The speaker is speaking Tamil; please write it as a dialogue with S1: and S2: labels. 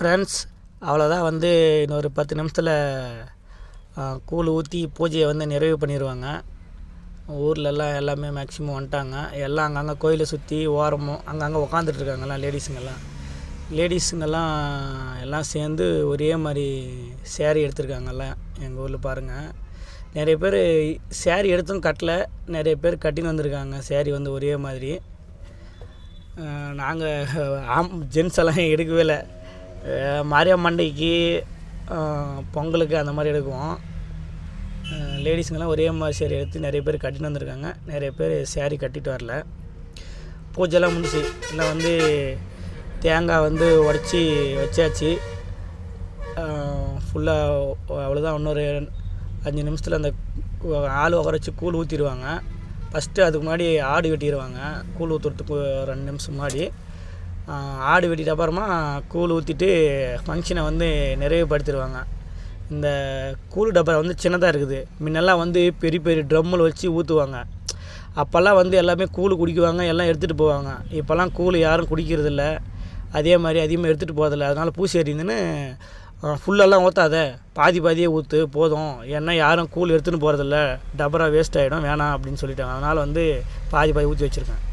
S1: ஃப்ரெண்ட்ஸ் அவ்வளோதான் வந்து இன்னொரு பத்து நிமிஷத்தில் கூழ் ஊற்றி பூஜையை வந்து நிறைவு பண்ணிடுவாங்க ஊர்லெல்லாம் எல்லாமே மேக்ஸிமம் வந்துட்டாங்க. எல்லாம் அங்கங்கே கோயிலை சுற்றி ஓரமும் அங்கங்கே உக்காந்துட்டுருக்காங்கலாம் லேடிஸுங்கெல்லாம் லேடிஸுங்கெல்லாம் எல்லாம் சேர்ந்து ஒரே மாதிரி சேரீ எடுத்திருக்காங்கல்ல எங்கள் ஊரில் பாருங்கள் நிறைய பேர் சேரீ எடுத்தும் கட்டலை நிறைய பேர் கட்டின்னு வந்திருக்காங்க சேரீ வந்து ஒரே மாதிரி. நாங்கள் ஆம் ஜென்ஸ் எல்லாம் எடுக்கவே இல்லை. அஹ் மாரியம்மண்டைக்கு பொங்கலுக்கு அந்த மாதிரி எடுக்குவோம். லேடிஸுங்கெல்லாம் ஒரே மாதிரி சேரீ எடுத்து நிறைய பேர் கட்டின்னு வந்திருக்காங்க. நிறைய பேர் சேரீ கட்டிட்டு வரல. பூஜைலாம் முடிச்சு எல்லாம் வந்து தேங்காய் வந்து உடச்சி வச்சாச்சு. ஃபுல்லாக அவ்வளோதான் இன்னொரு அஞ்சு நிமிஷத்தில் அந்த ஆள் உட்கார வச்சு கூழ் ஊற்றிடுவாங்க ஃபஸ்ட்டு அதுக்கு முன்னாடி ஆடு வெட்டிடுவாங்க கூழ் ஊற்றுறதுக்கு ரெண்டு நிமிஷம் முன்னாடி. ஆடு வெட்டிட்ட அப்புறமா கூழ் ஊற்றிட்டு ஃபங்க்ஷனை வந்து நிறைவுபடுத்திடுவாங்க. இந்த கூழ் டப்பா வந்து சின்னதாக இருக்குது. முன்னெல்லாம் வந்து பெரிய பெரிய ட்ரம்மில் வச்சு ஊற்றுவாங்க அப்போல்லாம் வந்து எல்லாமே கூழ் குடிக்குவாங்க எல்லாம் எடுத்துகிட்டு போவாங்க. இப்போல்லாம் கூழ் யாரும் குடிக்கிறதில்ல. அதே மாதிரி அதிகமாக எடுத்துகிட்டு போகிறதில்ல அதனால் பூசி இருந்துன்னு ஃபுல்லெல்லாம் ஊற்றாத பாதி பாதியே ஊற்று போதும். ஏன்னா யாரும் கூழ் எடுத்துன்னு போகிறதில்ல டபரா வேஸ்ட் ஆகிடும் வேணாம் அப்படின்னு சொல்லிட்டாங்க. அதனால் வந்து பாதி பாதி ஊற்றி வச்சுருக்கேன்.